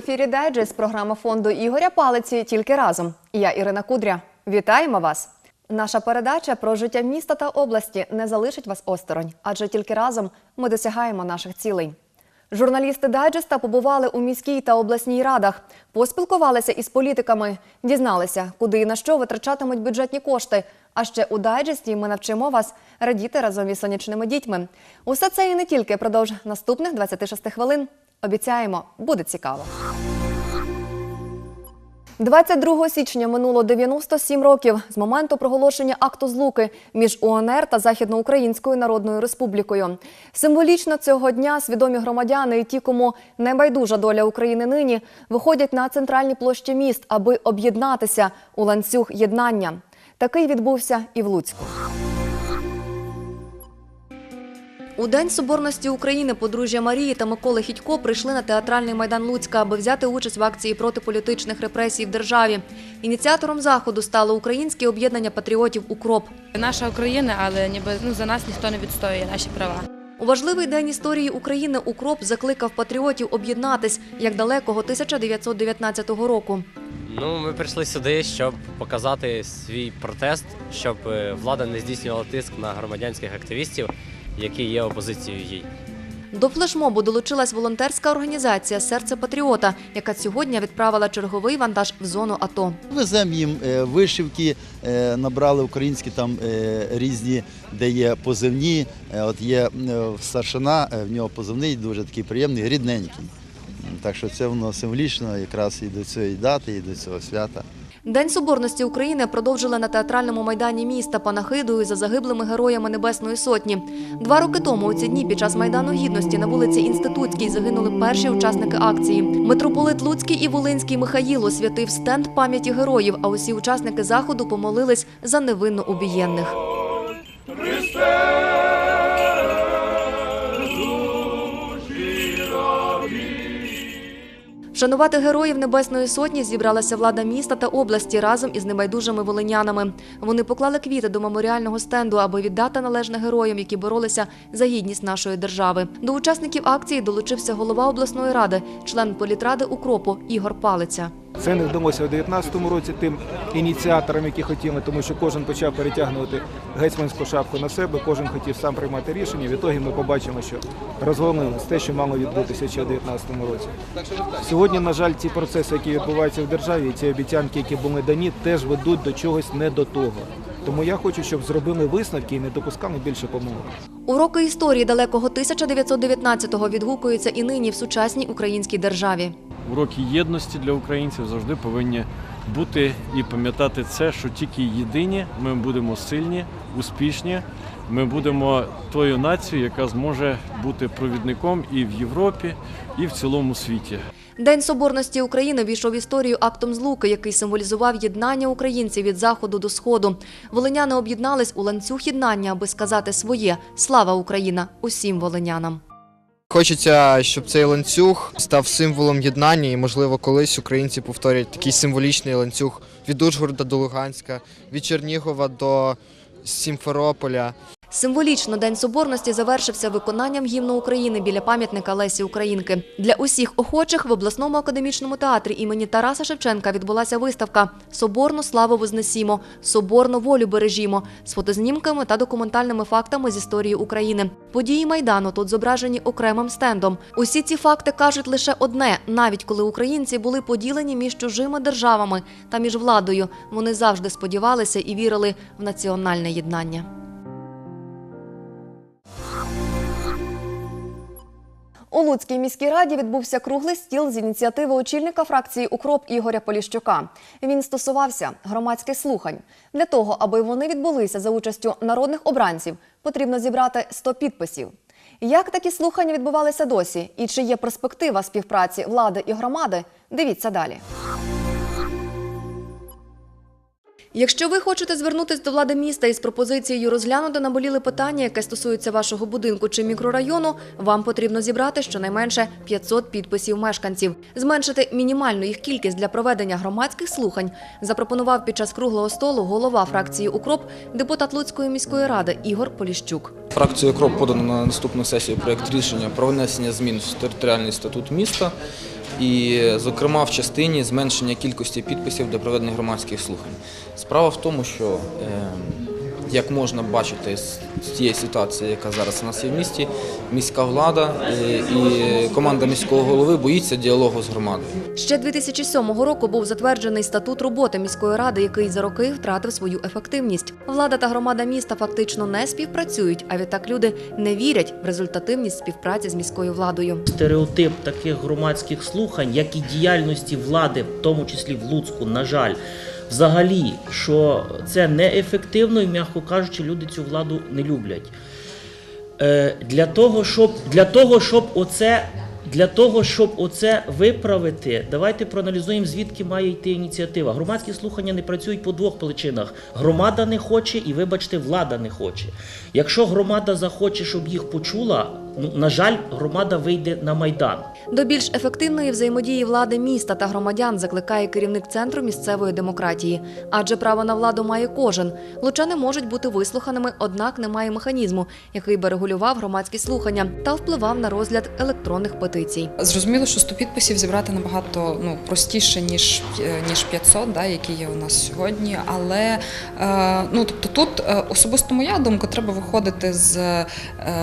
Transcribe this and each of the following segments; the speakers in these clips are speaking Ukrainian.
Ефірі Дайджест програма фонду Ігоря Палиці тільки разом. Я Ірина Кудря. Вітаємо вас! Наша передача про життя міста та області не залишить вас осторонь, адже тільки разом ми досягаємо наших цілей. Журналісти дайджеста побували у міській та обласній радах, поспілкувалися із політиками, дізналися, куди і на що витрачатимуть бюджетні кошти. А ще у дайджесті ми навчимо вас радіти разом із сонячними дітьми. Усе це і не тільки продовж наступних 26 хвилин. Обіцяємо, буде цікаво. 22 січня минуло 97 років з моменту проголошення акту злуки між УНР та Західноукраїнською Народною Республікою. Символічно цього дня свідомі громадяни і ті, кому не байдужа доля України нині, виходять на центральні площі міст, аби об'єднатися у ланцюг єднання. Такий відбувся і в Луцьку. У День Соборності України подружжя Марії та Миколи Хідько прийшли на театральний майдан Луцька, аби взяти участь в акції проти політичних репресій в державі. Ініціатором заходу стало українське об'єднання патріотів Укроп. Наша Україна, але ніби ну за нас ніхто не відстоює наші права. У важливий день історії України Укроп закликав патріотів об'єднатись як далекого 1919 року. Ну, ми прийшли сюди, щоб показати свій протест, щоб е, влада не здійснювала тиск на громадянських активістів, які є опозицією їй. До флешмобу долучилась волонтерська організація Серце патріота, яка сьогодні відправила черговий вантаж в зону АТО. Веземо їм е, вишивки, е, набрали українські там е, різні, де є позивні. От є старшина, в нього позивний дуже такий приємний, рідненький. Так що це воно символічно якраз і до цієї дати, і до цього свята. День Соборності України продовжили на театральному майдані міста панахидою за загиблими героями Небесної Сотні. Два роки тому у ці дні під час майдану гідності на вулиці Інститутській загинули перші учасники акції. Митрополит Луцький і Волинський Михаїл освятив стенд пам'яті героїв. А усі учасники заходу помолились за невинно убієнних. Шанувати героїв Небесної Сотні зібралася влада міста та області разом із небайдужими волинянами. Вони поклали квіти до меморіального стенду, аби віддати належне героям, які боролися за гідність нашої держави. До учасників акції долучився голова обласної ради, член політради Укропу Ігор Палиця. Це не вдалося у 2019 році тим ініціаторам, які хотіли, тому що кожен почав перетягнути гетьманську шапку на себе, кожен хотів сам приймати рішення. В ітогі ми побачимо, що розгромилось те, що мало відбутися ще у 2019 році. Сьогодні, на жаль, ці процеси, які відбуваються в державі, і ці обіцянки, які були дані, теж ведуть до чогось не до того. Тому я хочу, щоб зробили висновки і не допускали більше помилок. Уроки історії далекого 1919-го відгукуються і нині в сучасній українській державі. уроки єдності для українців завжди повинні бути і пам'ятати це, що тільки єдині ми будемо сильні, успішні. Ми будемо тою нацією, яка зможе бути провідником і в Європі, і в цілому світі. День Соборності України війшов в історію актом злуки, який символізував єднання українців від заходу до сходу. Волиняни об'єднались у ланцюг єднання, аби сказати своє «Слава Україна» усім волинянам. Хочеться, щоб цей ланцюг став символом єднання, і, можливо, колись українці повторять такий символічний ланцюг від Ужгорода до Луганська, від Чернігова до Сімферополя. Символічно День Соборності завершився виконанням гімну України біля пам'ятника Лесі Українки. Для усіх охочих в обласному академічному театрі імені Тараса Шевченка відбулася виставка Соборну славу вознесімо, соборну волю бережімо з фотознімками та документальними фактами з історії України. Події майдану тут зображені окремим стендом. Усі ці факти кажуть лише одне: навіть коли українці були поділені між чужими державами та між владою, вони завжди сподівалися і вірили в національне єднання. У Луцькій міській раді відбувся круглий стіл з ініціативи очільника фракції Укроп Ігоря Поліщука. Він стосувався громадських слухань. Для того, аби вони відбулися за участю народних обранців, потрібно зібрати 100 підписів. Як такі слухання відбувалися досі, і чи є перспектива співпраці влади і громади? Дивіться далі. Якщо ви хочете звернутися до влади міста із пропозицією розглянути наболіле питання, яке стосується вашого будинку чи мікрорайону, вам потрібно зібрати щонайменше 500 підписів мешканців. Зменшити мінімальну їх кількість для проведення громадських слухань запропонував під час круглого столу голова фракції Укроп, депутат Луцької міської ради Ігор Поліщук. Фракцією КРОП подано на наступну сесію проєкт рішення про внесення змін в територіальний статут міста. І, зокрема, в частині зменшення кількості підписів до проведення громадських слухань. Справа в тому, що е, як можна бачити з тієї ситуації, яка зараз у нас є в місті, міська влада е, і команда міського голови боїться діалогу з громадою. Ще 2007 року був затверджений статут роботи міської ради, який за роки втратив свою ефективність. Влада та громада міста фактично не співпрацюють, а відтак люди не вірять в результативність співпраці з міською владою. стереотип таких громадських слухань, як і діяльності влади, в тому числі в Луцьку, на жаль, взагалі, що це неефективно і, м'яко кажучи, люди цю владу не люблять. Е, для того, щоб, для того, щоб оце. Для того, щоб оце виправити, давайте проаналізуємо, звідки має йти ініціатива. Громадські слухання не працюють по двох причинах: громада не хоче, і, вибачте, влада не хоче. Якщо громада захоче, щоб їх почула, ну на жаль, громада вийде на майдан. До більш ефективної взаємодії влади міста та громадян закликає керівник центру місцевої демократії. Адже право на владу має кожен. Лучани можуть бути вислуханими, однак немає механізму, який би регулював громадські слухання та впливав на розгляд електронних петицій. Зрозуміло, що 100 підписів зібрати набагато ну, простіше, ніж, е, ніж 500, да, які є у нас сьогодні. Але е, ну, тобто тут е, особисто моя думка, треба виходити з е,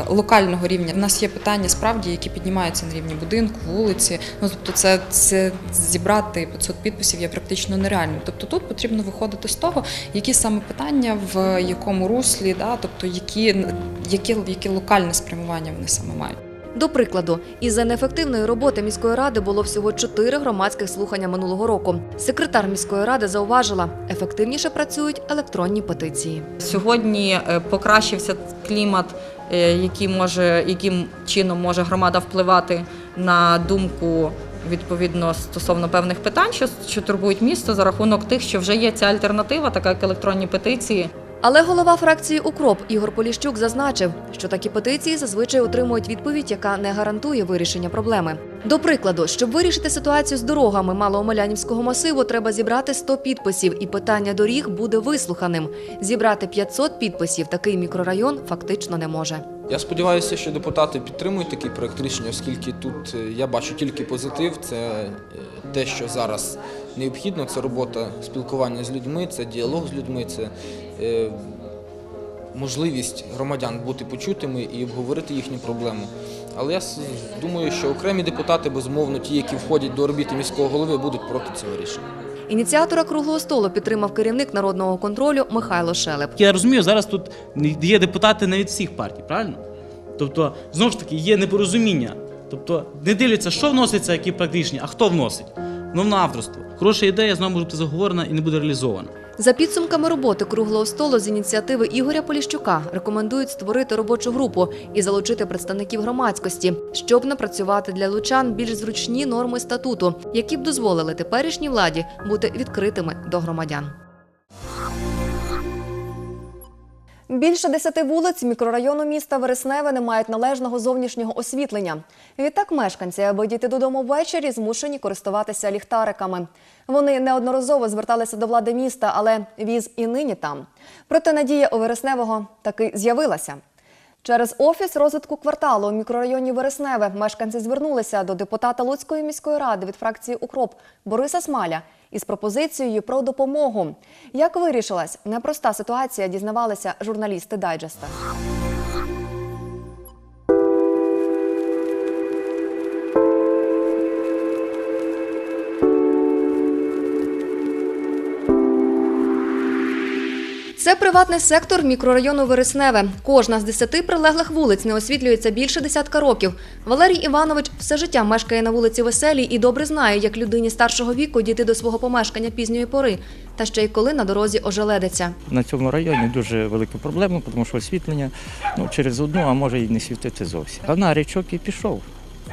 локального рівня. У нас є питання справді, які піднімаються на рівні будинку, вулиці. Ну, тобто це, це зібрати 500 підписів є практично нереальним. Тобто тут потрібно виходити з того, які саме питання, в якому руслі, да, тобто які, які, які локальне спрямування вони саме мають. До прикладу, із-за неефективної роботи міської ради було всього чотири громадських слухання минулого року. Секретар міської ради зауважила, ефективніше працюють електронні петиції. Сьогодні е, покращився клімат, е, який може, яким чином може громада впливати на думку відповідно стосовно певних питань, що, що турбують місто за рахунок тих, що вже є ця альтернатива, така як електронні петиції. Але голова фракції Укроп Ігор Поліщук зазначив, що такі петиції зазвичай отримують відповідь, яка не гарантує вирішення проблеми. До прикладу, щоб вирішити ситуацію з дорогами Малоомелянівського масиву, треба зібрати 100 підписів, і питання доріг буде вислуханим. Зібрати 500 підписів такий мікрорайон фактично не може. Я сподіваюся, що депутати підтримують такий проект рішення, оскільки тут е, я бачу тільки позитив. Це е, те, що зараз необхідно, це робота спілкування з людьми, це діалог з людьми, це можливість громадян бути почутими і обговорити їхню проблему. Але я думаю, що окремі депутати, безумовно, ті, які входять до орбіти міського голови, будуть проти цього рішення. Ініціатора круглого столу підтримав керівник народного контролю Михайло Шелеп. Я розумію, зараз тут є депутати не від всіх партій, правильно? Тобто, знову ж таки, є непорозуміння. Тобто, не дивляться, що вноситься, які практичні, а хто вносить. Мовне авторство. Хороша ідея знову може бути заговорена і не буде реалізована. За підсумками роботи круглого столу з ініціативи Ігоря Поліщука рекомендують створити робочу групу і залучити представників громадськості, щоб напрацювати для лучан більш зручні норми статуту, які б дозволили теперішній владі бути відкритими до громадян. Більше десяти вулиць мікрорайону міста Вересневе не мають належного зовнішнього освітлення. Відтак мешканці, аби дійти додому ввечері, змушені користуватися ліхтариками. Вони неодноразово зверталися до влади міста, але віз і нині там. Проте надія у Вересневого таки з'явилася. Через офіс розвитку кварталу у мікрорайоні Вересневе мешканці звернулися до депутата Луцької міської ради від фракції Укроп Бориса Смаля із пропозицією про допомогу. Як вирішилась непроста ситуація, дізнавалися журналісти дайджеста. Це приватний сектор мікрорайону Вересневе. Кожна з десяти прилеглих вулиць не освітлюється більше десятка років. Валерій Іванович все життя мешкає на вулиці Веселій і добре знає, як людині старшого віку дійти до свого помешкання пізньої пори, та ще й коли на дорозі ожеледиться. На цьому районі дуже велика проблема, тому що освітлення ну, через одну, а може і не світити зовсім. А на річок і пішов,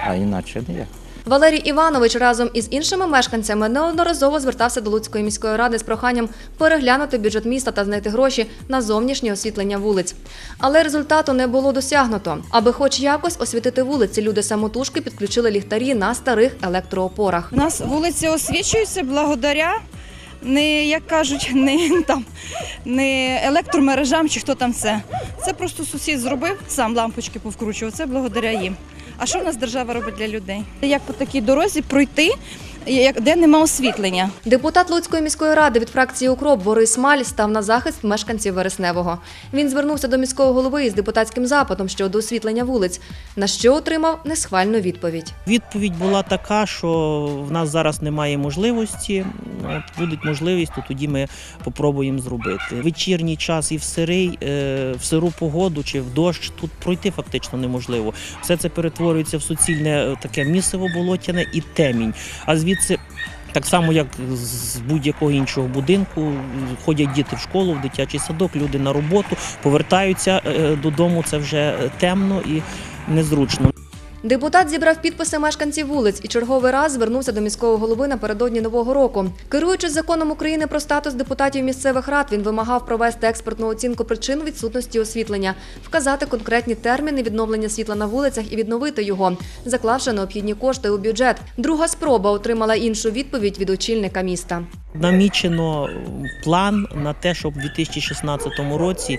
а іначе ніяк. Валерій Іванович разом із іншими мешканцями неодноразово звертався до Луцької міської ради з проханням переглянути бюджет міста та знайти гроші на зовнішнє освітлення вулиць. Але результату не було досягнуто. Аби хоч якось освітити вулиці, люди самотужки підключили ліхтарі на старих електроопорах. У нас вулиці освічуються благодаря не, як кажуть, не там не електромережам чи хто там це. Це просто сусід зробив, сам лампочки повкручував. Це благодаря їм. А що в нас держава робить для людей? Як по такій дорозі пройти, де нема освітлення? Депутат Луцької міської ради від фракції Укроп Борис Маль став на захист мешканців Вересневого. Він звернувся до міського голови із депутатським запитом щодо освітлення вулиць, на що отримав несхвальну відповідь. Відповідь була така, що в нас зараз немає можливості. От буде можливість, то тоді ми попробуємо зробити. Вечірній час і в сирий, е, в сиру погоду чи в дощ тут пройти фактично неможливо. Все це перетворюється в суцільне е, таке місиво болотяне і темінь. А звідси. Так само, як з будь-якого іншого будинку, ходять діти в школу, в дитячий садок, люди на роботу, повертаються е, додому. Це вже темно і незручно. Депутат зібрав підписи мешканців вулиць і черговий раз звернувся до міського голови напередодні нового року. Керуючись законом України про статус депутатів місцевих рад, він вимагав провести експертну оцінку причин відсутності освітлення, вказати конкретні терміни відновлення світла на вулицях і відновити його, заклавши необхідні кошти у бюджет. Друга спроба отримала іншу відповідь від очільника міста. Намічено план на те, щоб у 2016 році е,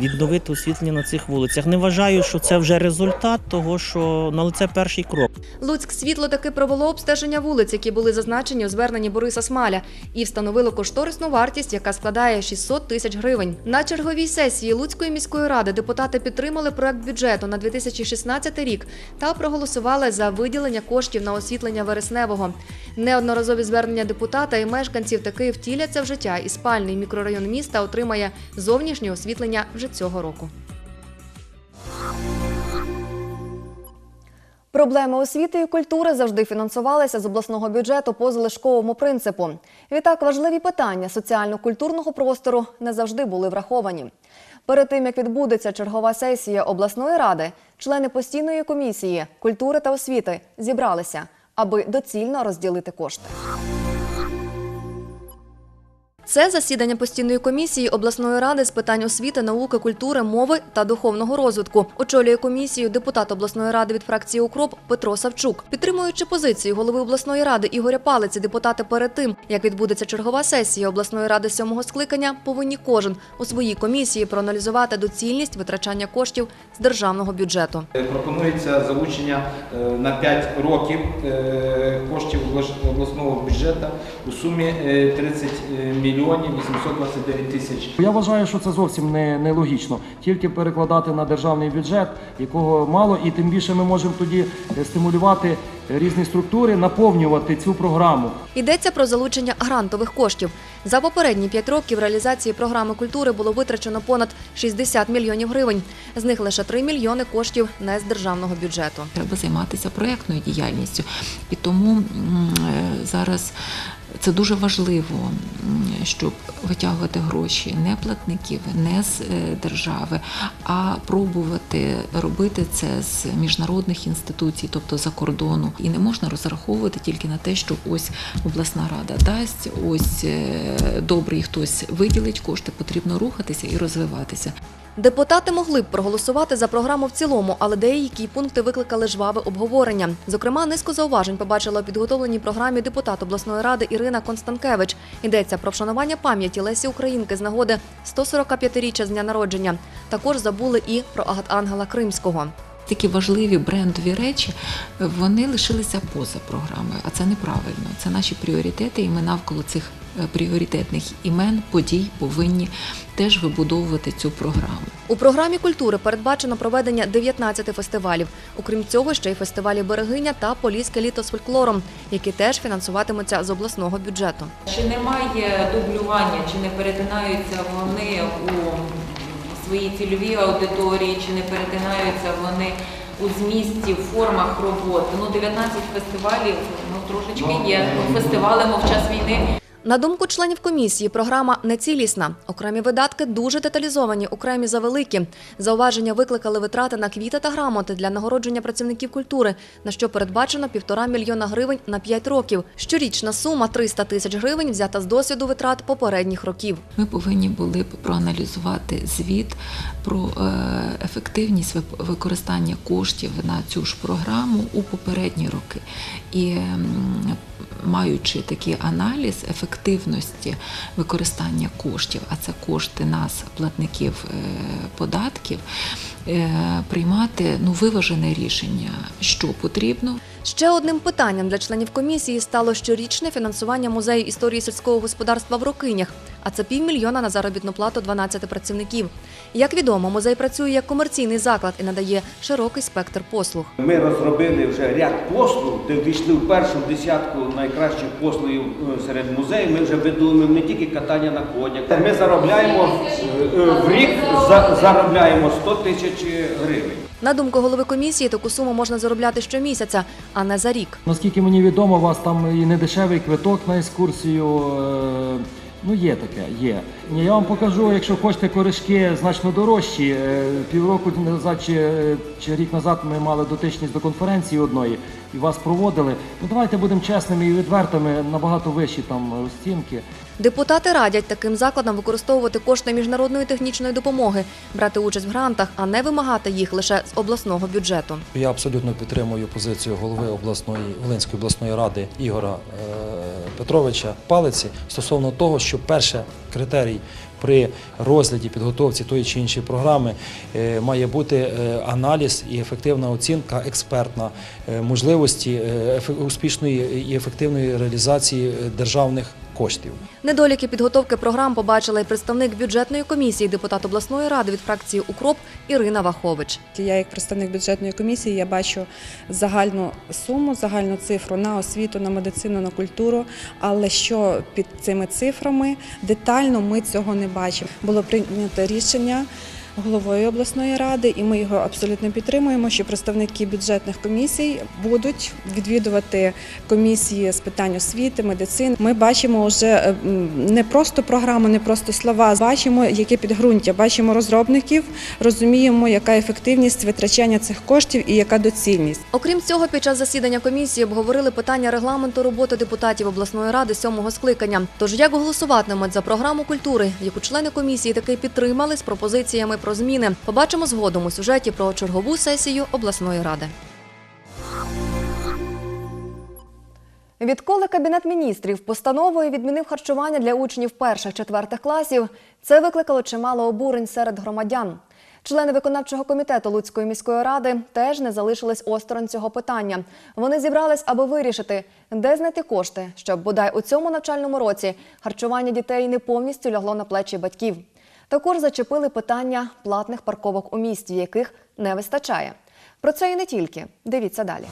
відновити освітлення на цих вулицях. Не вважаю, що це вже результат того, що на це перший крок. Луцьк світло таки провело обстеження вулиць, які були зазначені у зверненні Бориса Смаля, і встановило кошторисну вартість, яка складає 600 тисяч гривень. На черговій сесії Луцької міської ради депутати підтримали проект бюджету на 2016 рік та проголосували за виділення коштів на освітлення вересневого. Неодноразові звернення депутата і мешканців таки втіляться в життя, і спальний мікрорайон міста отримає зовнішнє освітлення вже цього року. Проблеми освіти і культури завжди фінансувалися з обласного бюджету по залишковому принципу. Відтак важливі питання соціально-культурного простору не завжди були враховані. Перед тим як відбудеться чергова сесія обласної ради, члени постійної комісії культури та освіти зібралися, аби доцільно розділити кошти. Це засідання постійної комісії обласної ради з питань освіти, науки, культури, мови та духовного розвитку. Очолює комісію депутат обласної ради від фракції Укроп Петро Савчук. Підтримуючи позицію голови обласної ради Ігоря Палиці, депутати перед тим, як відбудеться чергова сесія обласної ради сьомого скликання, повинні кожен у своїй комісії проаналізувати доцільність витрачання коштів з державного бюджету. Пропонується залучення е, на 5 років е, коштів обласного бюджету у сумі е, 30 мільйонів 829 тисяч. Я вважаю, що це зовсім не, не логічно. Тільки перекладати на державний бюджет, якого мало, і тим більше ми можемо тоді е, стимулювати різні структури, наповнювати цю програму. Йдеться про залучення грантових коштів. За попередні п'ять років реалізації програми культури було витрачено понад 60 мільйонів гривень. З них лише 3 мільйони коштів не з державного бюджету. Треба займатися проєктною діяльністю. І тому е, зараз це дуже важливо, щоб витягувати гроші не платників, не з е, держави, а пробувати робити це з міжнародних інституцій, тобто за кордону. І не можна розраховувати тільки на те, що ось обласна рада дасть, ось е, добрий хтось виділить кошти, потрібно рухатися і розвиватися. Депутати могли б проголосувати за програму в цілому, але деякі пункти викликали жваве обговорення. Зокрема, низку зауважень побачила у підготовленій програмі депутат обласної ради Ірина Констанкевич. Йдеться про вшанування пам'яті Лесі Українки з нагоди 145-річчя з дня народження. Також забули і про Агатангела Кримського. Такі важливі брендові речі вони лишилися поза програмою, а це неправильно. Це наші пріоритети, і ми навколо цих е, пріоритетних імен, подій повинні теж вибудовувати цю програму. У програмі культури передбачено проведення 19 фестивалів. Окрім цього, ще й фестивалі Берегиня та Поліське літо з фольклором, які теж фінансуватимуться з обласного бюджету. Чи немає дублювання, чи не перетинаються вони у своїй цільовій аудиторії, чи не перетинаються вони у змісті, в формах роботи? Ну, 19 фестивалів, ну трошечки є. Ну, фестивали, мов час війни. На думку членів комісії, програма нецілісна. Окремі видатки дуже деталізовані, окремі завеликі. Зауваження викликали витрати на квіти та грамоти для нагородження працівників культури, на що передбачено півтора мільйона гривень на 5 років. Щорічна сума 300 тисяч гривень взята з досвіду витрат попередніх років. Ми повинні були б проаналізувати звіт про е, ефективність використання коштів на цю ж програму у попередні роки. І маючи такий аналіз ефективності використання коштів, а це кошти нас, платників е, податків, приймати ну, виважене рішення, що потрібно. Ще одним питанням для членів комісії стало щорічне фінансування музею історії сільського господарства в Рокинях, а це півмільйона на заробітну плату 12 працівників. Як відомо, музей працює як комерційний заклад і надає широкий спектр послуг. Ми розробили вже ряд послуг, де ввійшли в першу десятку найкращих послугів е, серед музеїв. Ми вже видумали не тільки катання на конях. Ми заробляємо е, е, в рік за- заробляємо 100 тисяч гривень. На думку голови комісії, таку суму можна заробляти щомісяця, а не за рік. Наскільки мені відомо, у вас там і недешевий квиток на екскурсію. е, Ну, є таке, є. Я вам покажу, якщо хочете коришки значно дорожчі. Е, Півроку назад чи, е, чи рік назад ми мали дотичність до конференції одної і вас проводили. Ну давайте будемо чесними і відвертими, набагато вищі там розцінки. Депутати радять таким закладам використовувати кошти міжнародної технічної допомоги, брати участь в грантах, а не вимагати їх лише з обласного бюджету. Я абсолютно підтримую позицію голови обласної Волинської обласної ради Ігора е, Петровича Палиці стосовно того, що перше критерій при розгляді підготовці тої чи іншої програми е, має бути е, аналіз і ефективна оцінка експертна можливості успішної і ефективної реалізації державних коштів. Недоліки підготовки програм побачила і представник бюджетної комісії, депутат обласної ради від фракції Укроп Ірина Вахович. Я, як представник бюджетної комісії, я бачу загальну суму, загальну цифру на освіту, на медицину, на культуру. Але що під цими цифрами детально ми цього не бачимо. Було прийнято рішення. Головою обласної ради, і ми його абсолютно підтримуємо. Що представники бюджетних комісій будуть відвідувати комісії з питань освіти, медицини. Ми бачимо вже е, не просто програму, не просто слова. Бачимо, яке підґрунтя, бачимо розробників, розуміємо, яка ефективність витрачання цих коштів і яка доцільність. Окрім цього, під час засідання комісії обговорили питання регламенту роботи депутатів обласної ради сьомого скликання. Тож як голосуватимуть за програму культури, яку члени комісії таки підтримали з пропозиціями про зміни, побачимо згодом у сюжеті про чергову сесію обласної ради. Відколи Кабінет міністрів постановою відмінив харчування для учнів перших-четвертих класів, це викликало чимало обурень серед громадян. Члени виконавчого комітету Луцької міської ради теж не залишились осторонь цього питання. Вони зібрались, аби вирішити, де знайти кошти, щоб бодай у цьому навчальному році харчування дітей не повністю лягло на плечі батьків. Також зачепили питання платних парковок у місті, яких не вистачає. Про це і не тільки. Дивіться далі.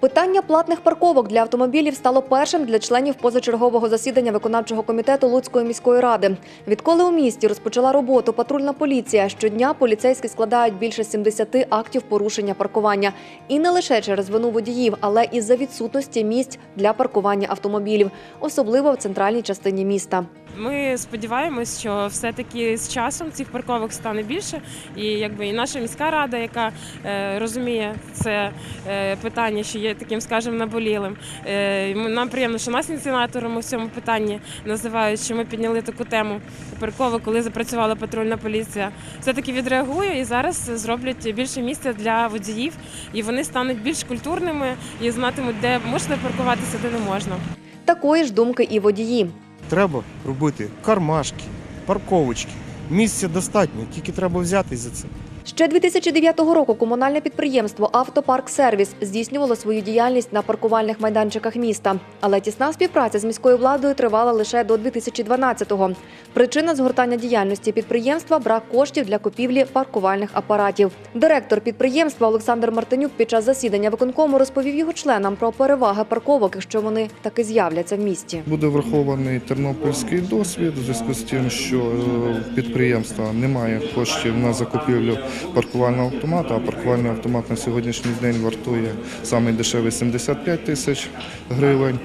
Питання платних парковок для автомобілів стало першим для членів позачергового засідання виконавчого комітету Луцької міської ради. Відколи у місті розпочала роботу патрульна поліція, щодня поліцейські складають більше 70 актів порушення паркування. І не лише через вину водіїв, але і за відсутності місць для паркування автомобілів, особливо в центральній частині міста. Ми сподіваємось, що все-таки з часом цих парковок стане більше, і якби і наша міська рада, яка е, розуміє це е, питання, що є таким, скажімо, наболілим. Е, нам приємно, що нас ініціаторами в цьому питанні називають, що ми підняли таку тему парковок, коли запрацювала патрульна поліція. Все-таки відреагує і зараз зроблять більше місця для водіїв, і вони стануть більш культурними і знатимуть, де можна паркуватися, де не можна. Такої ж думки і водії. Треба робити кармашки, парковочки. Місця достатньо, тільки треба взятись за це. Ще 2009 року комунальне підприємство Автопарк Сервіс здійснювало свою діяльність на паркувальних майданчиках міста. Але тісна співпраця з міською владою тривала лише до 2012-го. Причина згортання діяльності підприємства брак коштів для купівлі паркувальних апаратів. Директор підприємства Олександр Мартинюк під час засідання виконкому розповів його членам про переваги парковок, якщо вони таки з'являться в місті. Буде врахований тернопільський досвід у зв'язку з тим, що е, підприємства немає коштів на закупівлю паркувального автомата, а паркувальний автомат на сьогоднішній день вартує самий дешевий 75 тисяч гривень,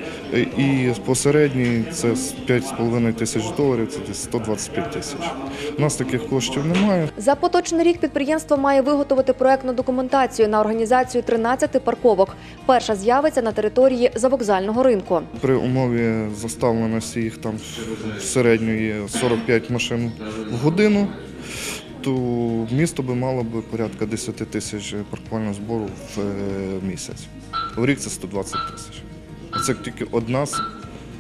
і посередній це 5,5 тисяч доларів, це десь 125 тисяч. У нас таких коштів немає. За поточний рік підприємство має виготовити проектну документацію на організацію 13 парковок. Перша з'явиться на території завокзального ринку. При умові заставленості їх там середньої 45 машин в годину, то місто би мало би порядка 10 тисяч паркувального збору в е, місяць. В рік це 120 тисяч. Це тільки одна з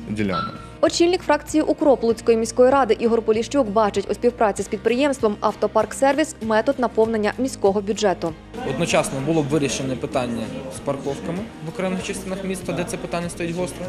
ділянок. Очільник фракції укроп Луцької міської ради Ігор Поліщук бачить у співпраці з підприємством Автопарк Сервіс метод наповнення міського бюджету. Одночасно було б вирішене питання з парковками в окремих частинах міста, де це питання стоїть гостро.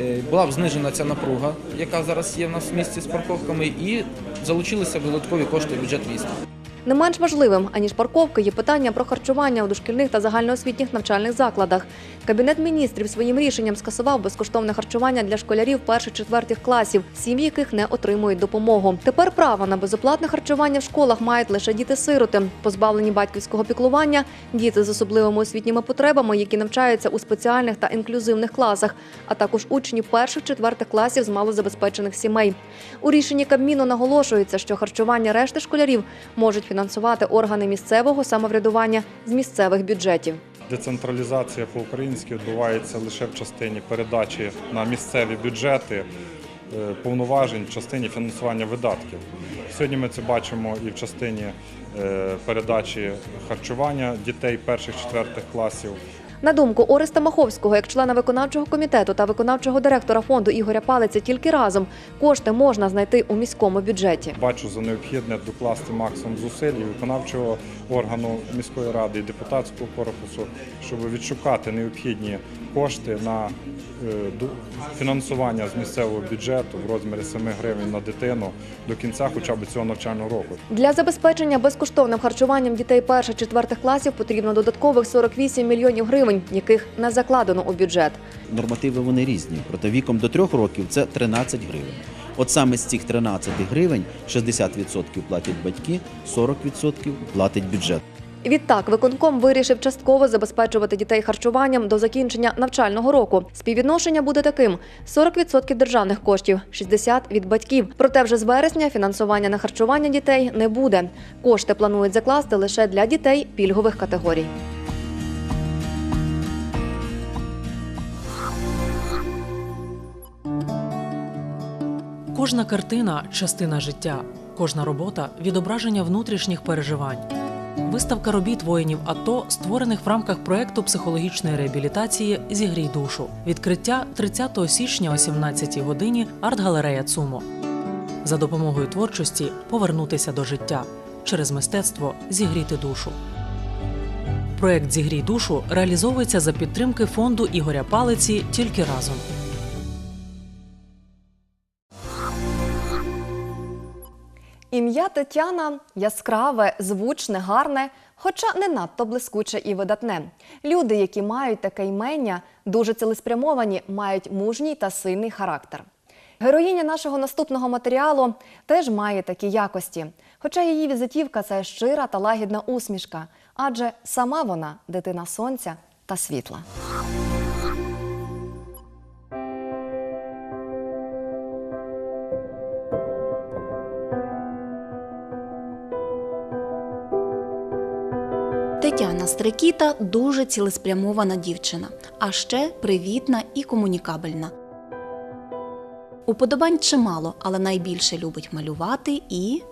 Е, Була б знижена ця напруга, яка зараз є в нас в місті з парковками, і залучилися б додаткові кошти в бюджет міста. Не менш важливим, аніж парковки, є питання про харчування у дошкільних та загальноосвітніх навчальних закладах. Кабінет міністрів своїм рішенням скасував безкоштовне харчування для школярів перших-четвертих класів, сім'ї яких не отримують допомогу. Тепер право на безоплатне харчування в школах мають лише діти-сироти, позбавлені батьківського піклування, діти з особливими освітніми потребами, які навчаються у спеціальних та інклюзивних класах, а також учні перших-четвертих класів з малозабезпечених сімей. У рішенні Кабміну наголошується, що харчування решти школярів можуть фінансувати органи місцевого самоврядування з місцевих бюджетів. Децентралізація по-українськи відбувається лише в частині передачі на місцеві бюджети е, повноважень в частині фінансування видатків. Сьогодні ми це бачимо і в частині е, передачі харчування дітей перших-четвертих класів. На думку Ореста Маховського, як члена виконавчого комітету та виконавчого директора фонду Ігоря Палиці, тільки разом кошти можна знайти у міському бюджеті. Бачу за необхідне докласти максимум зусиль і виконавчого органу міської ради і депутатського корпусу, щоб відшукати необхідні кошти на е, фінансування з місцевого бюджету в розмірі 7 гривень на дитину до кінця хоча б цього навчального року. Для забезпечення безкоштовним харчуванням дітей перших-четвертих класів потрібно додаткових 48 мільйонів гривень, яких не закладено у бюджет. Нормативи вони різні, проте віком до трьох років це 13 гривень. От саме з цих 13 гривень 60% платять батьки, 40% платить бюджет. Відтак, виконком вирішив частково забезпечувати дітей харчуванням до закінчення навчального року. Співвідношення буде таким: 40% державних коштів, 60% від батьків. Проте вже з вересня фінансування на харчування дітей не буде. Кошти планують закласти лише для дітей пільгових категорій. Кожна картина частина життя, кожна робота відображення внутрішніх переживань. Виставка робіт воїнів АТО, створених в рамках проекту психологічної реабілітації Зігрій душу. Відкриття 30 січня о 17 годині арт-галерея ЦУМО. За допомогою творчості повернутися до життя через мистецтво зігріти душу. Проект Зігрій душу реалізовується за підтримки фонду Ігоря Палиці тільки разом. Ім'я Тетяна яскраве, звучне, гарне, хоча не надто блискуче і видатне. Люди, які мають таке ймення, дуже цілеспрямовані, мають мужній та сильний характер. Героїня нашого наступного матеріалу теж має такі якості, хоча її візитівка це щира та лагідна усмішка, адже сама вона дитина сонця та світла. Стрекіта дуже цілеспрямована дівчина, а ще привітна і комунікабельна. Уподобань чимало, але найбільше любить малювати і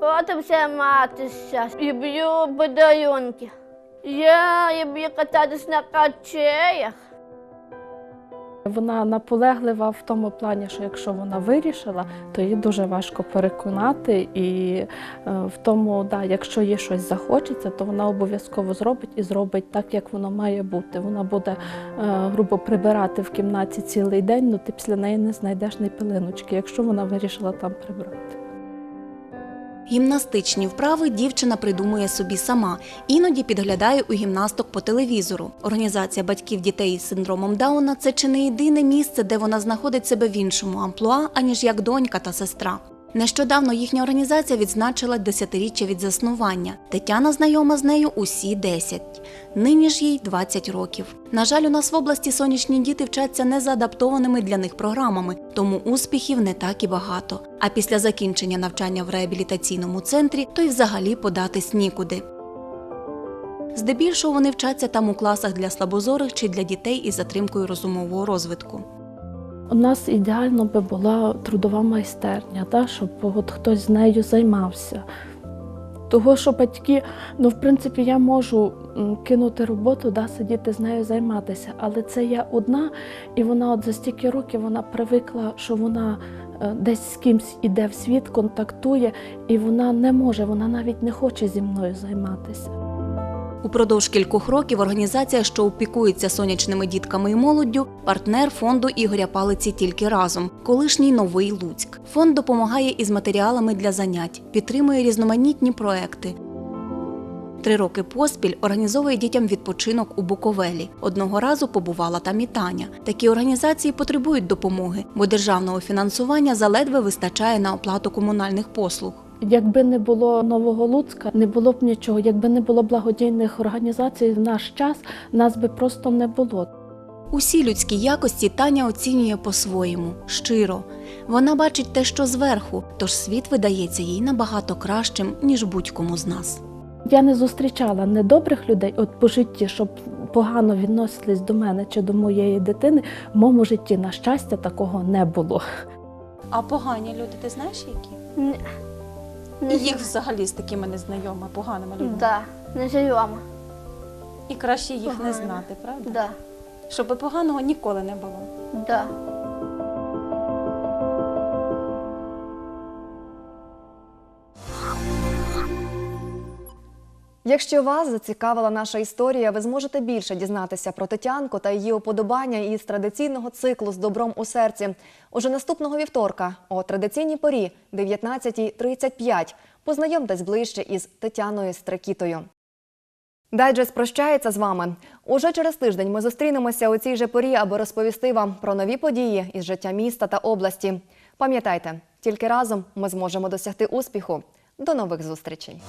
Потім займатися. Люблю подарунки. Я люблю кататись на качеях. Вона наполеглива в тому плані, що якщо вона вирішила, то її дуже важко переконати. І е, в тому, да, якщо їй щось захочеться, то вона обов'язково зробить і зробить так, як воно має бути. Вона буде е, грубо прибирати в кімнаті цілий день, ну ти після неї не знайдеш ні пилиночки, якщо вона вирішила там прибрати. Гімнастичні вправи дівчина придумує собі сама, іноді підглядає у гімнасток по телевізору. Організація батьків дітей із синдромом Дауна це чи не єдине місце, де вона знаходить себе в іншому амплуа, аніж як донька та сестра. Нещодавно їхня організація відзначила десятиріччя від заснування. Тетяна знайома з нею усі 10. Нині ж їй 20 років. На жаль, у нас в області сонячні діти вчаться незадаптованими для них програмами, тому успіхів не так і багато. А після закінчення навчання в реабілітаційному центрі то й взагалі податись нікуди. Здебільшого вони вчаться там у класах для слабозорих чи для дітей із затримкою розумового розвитку. У нас ідеально би була трудова майстерня, та, щоб от хтось з нею займався. Того, що батьки, ну в принципі, я можу кинути роботу, да, сидіти з нею займатися, але це я одна, і вона от за стільки років вона привикла, що вона е, десь з кимсь іде в світ, контактує, і вона не може, вона навіть не хоче зі мною займатися. Упродовж кількох років організація, що опікується сонячними дітками і молоддю, партнер фонду Ігоря Палиці тільки разом, колишній новий Луцьк. Фонд допомагає із матеріалами для занять, підтримує різноманітні проекти. Три роки поспіль організовує дітям відпочинок у Буковелі. Одного разу побувала там і Таня. Такі організації потребують допомоги, бо державного фінансування заледве вистачає на оплату комунальних послуг. Якби не було нового Луцька, не було б нічого. Якби не було благодійних організацій в наш час, нас би просто не було. Усі людські якості Таня оцінює по-своєму, щиро. Вона бачить те, що зверху, тож світ видається їй набагато кращим, ніж будь-кому з нас. Я не зустрічала недобрих людей от по житті, щоб погано відносились до мене чи до моєї дитини. В моєму житті, на щастя, такого не було. А погані люди, ти знаєш які? Ні. І їх взагалі з такими незнайомими, поганими людьми. Да, незнайома. І краще їх не знати, правда? Да, Щоб поганого ніколи не було. да. Якщо вас зацікавила наша історія, ви зможете більше дізнатися про Тетянку та її уподобання із традиційного циклу з добром у серці. Уже наступного вівторка о традиційній порі 19.35 познайомтесь ближче із Тетяною Стрекітою. Дайджест прощається з вами. Уже через тиждень ми зустрінемося у цій же порі, аби розповісти вам про нові події із життя міста та області. Пам'ятайте, тільки разом ми зможемо досягти успіху. До нових зустрічей!